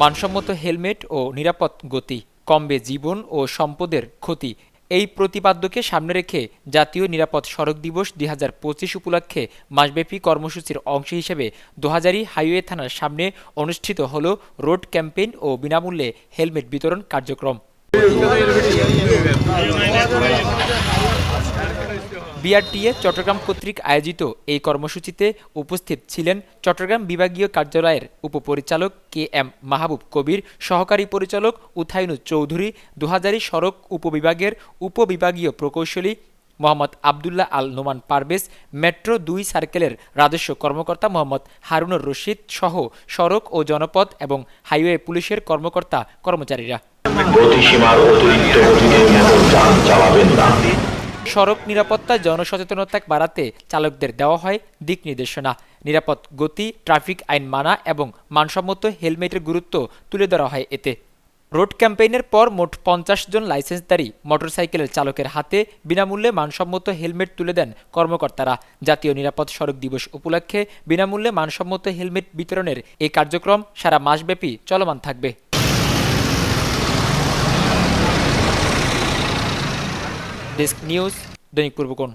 মানসম্মত হেলমেট ও নিরাপদ গতি, কমবে জীবন ও সম্পদের ক্ষতি। এই প্রতিপাদ্যকে সামনে রেখে জাতীয় নিরাপদ সড়ক দিবস দুই হাজার পঁচিশ উপলক্ষে মাসব্যাপী কর্মসূচির অংশ হিসেবে দোহাজারি হাইওয়ে থানার সামনে অনুষ্ঠিত হল রোড ক্যাম্পেইন ও বিনামূল্যে হেলমেট বিতরণ কার্যক্রম। বিআরটিএ চট্টগ্রাম কর্তৃক আয়োজিত এই কর্মসূচিতে উপস্থিত ছিলেন চট্টগ্রাম বিভাগীয় কার্যালয়ের উপপরিচালক কে এম মাহবুব কবির, সহকারী পরিচালক উথাইনু চৌধুরী, দুহাজারি সড়ক উপবিভাগের উপবিভাগীয় প্রকৌশলী মোহাম্মদ আবদুল্লাহ আল নোমান পারভেজ, মেট্রো দুই সার্কেলের রাজস্ব কর্মকর্তা মোহাম্মদ হারুনুর রশিদ সহ সড়ক ও জনপথ এবং হাইওয়ে পুলিশের কর্মকর্তা কর্মচারীরা। সড়ক নিরাপত্তা, জনসচেতনতা বাড়াতে চালকদের দেওয়া হয় দিক নির্দেশনা। নিরাপদ গতি, ট্রাফিক আইন মানা এবং মানসম্মত হেলমেটের গুরুত্ব তুলে ধরা হয় এতে। রোড ক্যাম্পেইনের পর মোট পঞ্চাশ জন লাইসেন্সধারী মোটরসাইকেলের চালকের হাতে বিনামূল্যে মানসম্মত হেলমেট তুলে দেন কর্মকর্তারা। জাতীয় নিরাপদ সড়ক দিবস উপলক্ষে বিনামূল্যে মানসম্মত হেলমেট বিতরণের এই কার্যক্রম সারা মাসব্যাপী চলমান থাকবে। ডেস্ক নিউজ দৈনিক পূর্বকোণ